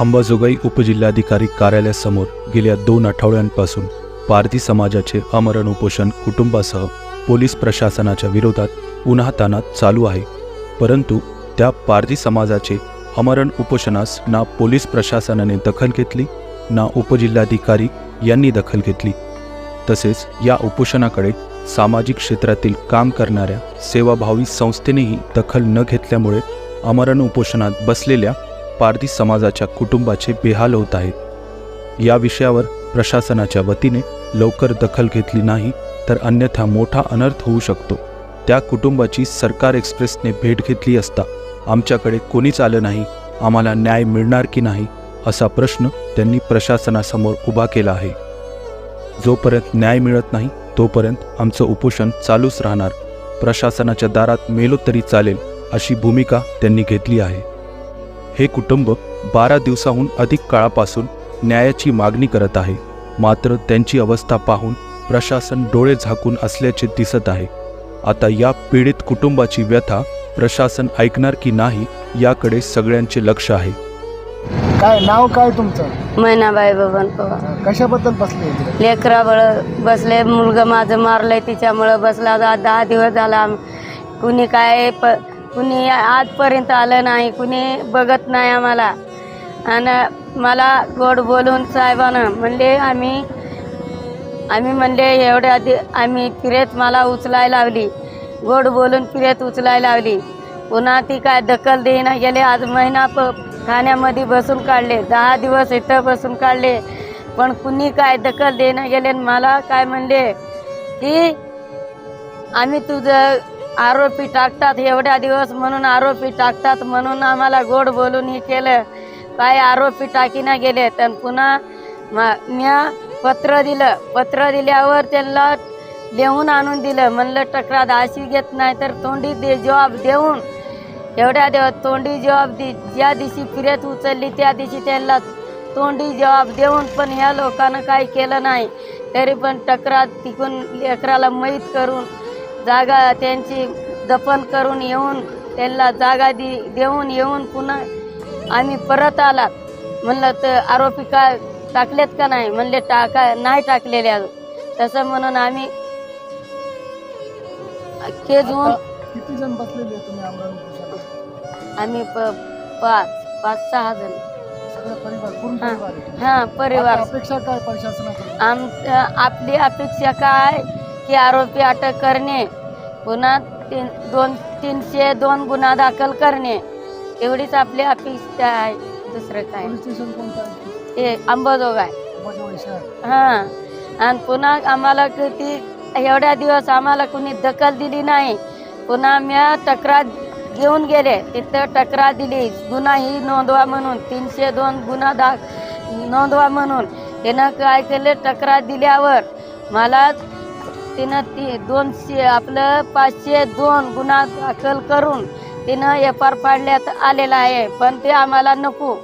अंबाजोगाई उपजिल्हाधिकारी कार्यालयासमोर गेल्या दोन आठवड्यांपासून पारधी समाजाचे अमरण उपोषण कुटुंबासह पोलीस प्रशासनाच्या विरोधात उन्हातानात चालू आहे. परंतु त्या पारधी समाजाचे अमरण उपोषणास ना पोलीस प्रशासनाने दखल घेतली ना उपजिल्हाधिकारी यांनी दखल घेतली. तसेच या उपोषणाकडे सामाजिक क्षेत्रातील काम करणाऱ्या सेवाभावी संस्थेनेही दखल न घेतल्यामुळे अमरण उपोषणात बसलेल्या पारधी समाजाच्या कुटुंबाचे बेहाल होत आहेत. या विषयावर प्रशासनाच्या वतीने लवकर दखल घेतली नाही तर अन्यथा मोठा अनर्थ होऊ शकतो. त्या कुटुंबाची सरकार एक्सप्रेसने भेट घेतली असता आमच्याकडे कोणीच आलं नाही आम्हाला न्याय मिळणार की नाही असा प्रश्न त्यांनी प्रशासनासमोर उभा केला आहे. जोपर्यंत न्याय मिळत नाही तोपर्यंत आमचं उपोषण चालूच राहणार. प्रशासनाच्या दारात मेलो तरी चालेल अशी भूमिका त्यांनी घेतली आहे. हे कुटुंब बारा दिवसाहून अधिक काळापासून न्यायाची मागणी करत आहे. मात्र त्यांची अवस्था पाहून प्रशासन डोळे झाकून असल्याचे दिसत आहे. आता या पीडित कुटुंबाची व्यथा प्रशासन ऐकणार की नाही याकडे सगळ्यांचे लक्ष आहे. काय नाव काय तुमचं? मैनाबाई बबन पवार. कशाबद्दल बसले लेकराबळ बसले मुलगा माझं मारलंय तिच्यामुळं बसला. दहा दिवस झाला आम- कुणी काय प कुणी आजपर्यंत आलं नाही कुणी बघत नाही आम्हाला. आणि मला गोड बोलून साहेबानं म्हणले आम्ही आम्ही म्हणले एवढ्या आधी आम्ही फिरेत मला उचलायला लावली. गोड बोलून फिरेत उचलायला लावली. पुन्हा ती काय दखल देईना? गेले आज महिना प ठाण्यामध्ये बसून काढले. दहा दिवस इथं बसून काढले. पण कुणी काय दखल देणं गेले आणि मला काय म्हणले की आम्ही तुझं आरोपी टाकतात एवढ्या दिवस म्हणून आरोपी टाकतात म्हणून आम्हाला गोड बोलून हे केलं. काय आरोपी टाकीना गेले. तर पुन्हा म- म्या पत्र दिलं. पत्र दिल्यावर त्यांना लिहून आणून दिलं. म्हणलं तक्रार अशी घेत नाही तर तोंडी दे जॉब देऊन. एवढ्या दिवस तोंडी जवाब दि ज्या दिवशी फिरत उचलली त्या दिवशी त्यांना तोंडी जवाब देऊन पण ह्या लोकांना काही केलं नाही. तरी पण तक्रार तिकून लेकराला मैत करून जागा त्यांची दफन करून येऊन त्यांना जागा दि देऊन येऊन पुन्हा आम्ही परत आलात म्हणलं तर आरोपी काय टाकलेत का नाही म्हणले टाका नाही टाकलेले अजून तसं म्हणून आम्ही होऊन किती जण बसलेले तुम्ही? आम्ही प- पाच पाच सहा जण सगळे परिवार पूर्ण हा. परिवार आहे तुमचा. हा परिवार आता अपेक्षा काय प्रशासनाकडून आम आपली अपेक्षा काय की आरोपी अटक करणे पुन्हा तीन दोन तीनशे दोन गुन्हा दाखल करणे एवढीच आपली अपेक्षा आहे. दुसरं काय? ते अंबाजोग आहे. अंबाजोगाई शहर हां. आणि पुन्हा आम्हाला किती एवढ्या दिवस आम्हाला कुणी दखल दिली नाही. पुन्हा म्या तक्रार घेऊन गेले. तिथं तक्रार दिली. गुन्हा ही नोंदवा म्हणून तीनशे दोन गुन्हा दा नोंदवा म्हणून. त्यानं काय केले तक्रार दिल्यावर मला तिनं ती दोनशे आपलं पाचशे दोन गुन्हा दाखल करून तिनं एफ आर पाडण्यात आलेला आहे. पण ते आम्हाला नको.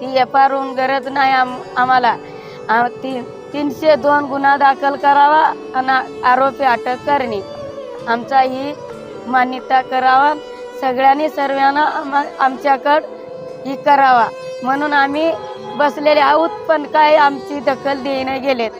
ती एफ आर होऊन गरज नाही आम आम्हाला. ती तीनशे दोन गुन्हा दाखल करावा आणि आरोपी अटक करणे. आमचा ही मान्यता करावा. सगळ्यांनी सर्वांना आम्हा आमच्याकडं ही करावा. म्हणून आम्ही बसलेले आहोत पण काय आमची दखल देणे गेलेत.